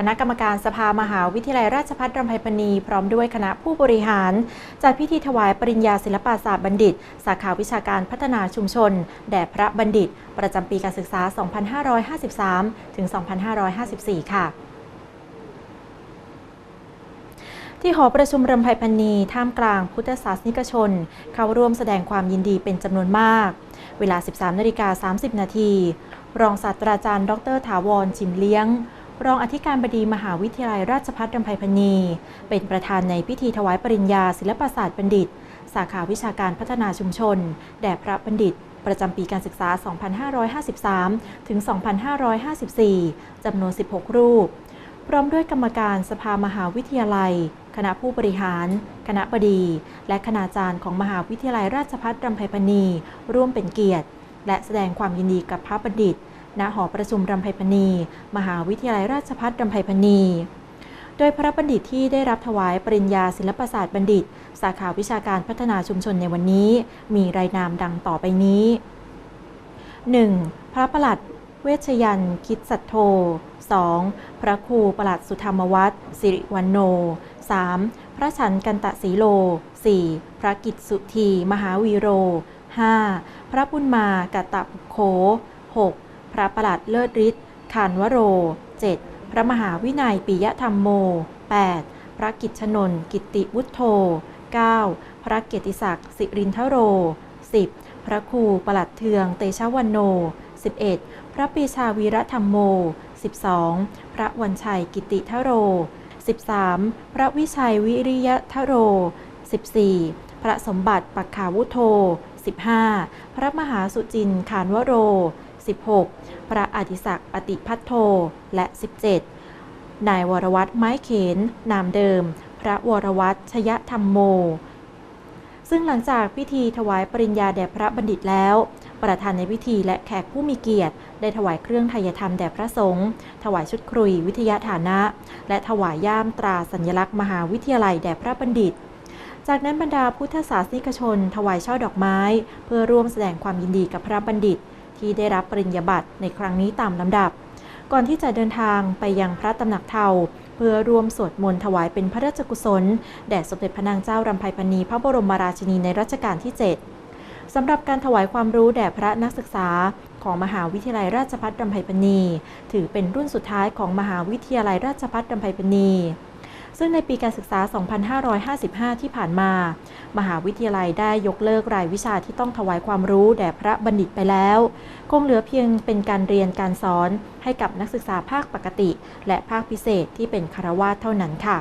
คณะกรรมการสภามหาวิทยาลัยราชภัฏรำไพพณีพร้อมด้วยคณะผู้บริหาร จัดพิธีถวายปริญญาศิลปศาสตร์บัณฑิต สาขาวิชาการพัฒนาชุมชน แด่พระบัณฑิต ประจำปีการศึกษา 2553 ถึง 2554 ค่ะที่หอประชุมรำไพพณีท่ามกลางพุทธศาสนิกชน เข้าร่วมแสดงความยินดีเป็นจำนวนมาก เวลา 13นาฬิกา30 นาที รองศาสตราจารย์ ดร ถาวร ชิมเลี้ยง รองอธิการบดีมหาวิทยาลัยราชภัฏรำไพพณี เป็นประธานในพิธีถวายปริญญาศิลปศาสตร์บัณฑิต สาขาวิชาการพัฒนาชุมชน แด่พระบัณฑิต ประจำปีการศึกษา 2553 ถึง 2554 จำนวน 16 รูป พร้อมด้วยกรรมการสภามหาวิทยาลัย คณะผู้บริหาร คณะบดี และคณาจารย์ของมหาวิทยาลัยราชภัฏรำไพพณี ร่วมเป็นเกียรติ และแสดงความยินดีกับพระบัณฑิต ณหอประชุมรำไพพณี มหาวิทยาลัยราชภัฏรำไพพณี โดยพระบัณฑิตที่ได้รับถวายปริญญาศิลปศาสตร์บัณฑิต สาขาวิชาการพัฒนาชุมชนในวันนี้ มีรายนามดังต่อไปนี้ 1. พระประหลัดเวชยันต์คิดสัตโธ 2. พระครูประหลัดสุธรรมวัฒน์สิริวันโน 3. พระฉันกันตะสีโล 4. พระกิตสุธี มหาวีโร 5. พระบุญมากัตตะปุโค 6. พระประหลัดเลิศฤทธิ์ขานวโร 7. พระมหาวินัยปิยธรรมโม 8. พระกิจชนน กิตติวุฒโธ 9. พระเกียรติศักดิ์สิรินทโร 10. พระครูประหลัดเทืองเตชะวันโน 11. พระปีชาวีระธรรมโม 12. พระวันชัยกิติทโร 13. พระวิชัยวิริยทโร 14. พระสมบัติปักขาวุโธ 15. พระมหาสุจินขานวโร 16. พระอดิศักดิ์ปฏิพัทโธและ 17. นายวรวัตรไม้เขน นามเดิม พระวรวัตรชยธรรมโม ซึ่งหลังจากพิธีถวายปริญญาแด่พระบัณฑิตแล้ว ประธานในพิธีและแขกผู้มีเกียรติ ได้ถวายเครื่องไทยธรรมแด่พระสงฆ์ ถวายชุดครุยวิทยาฐานะ และถวายย่ามตราสัญลักษณ์มหาวิทยาลัยแด่พระบัณฑิตจากนั้นบรรดาพุทธศาสนิกชน ถวายช่อดอกไม้ เพื่อร่วมแสดงความยินดีกับพระบัณฑิต ที่ได้รับปริญญาบัตรในครั้งนี้ตามลำดับ ก่อนที่จะเดินทางไปยังพระตำหนักเทาเพื่อร่วมสวดมนต์ถวายเป็นพระราชกุศล แด่สมเด็จพระนางเจ้ารำไพพณีพระบรมราชินีในรัชกาลที่ 7 สำหรับการถวายความรู้แด่พระนักศึกษาของมหาวิทยาลัยราชภัฏรำไพพณี ถือเป็นรุ่นสุดท้ายของมหาวิทยาลัยราชภัฏรำไพพณี ซึ่งในปีการศึกษา 2555 ที่ผ่านมา มหาวิทยาลัยได้ยกเลิกรายวิชาที่ต้องถวายความรู้แด่พระบัณฑิตไปแล้ว คงเหลือเพียงเป็นการเรียนการสอนให้กับนักศึกษาภาคปกติ และภาคพิเศษที่เป็นคารวาสเท่านั้นค่ะ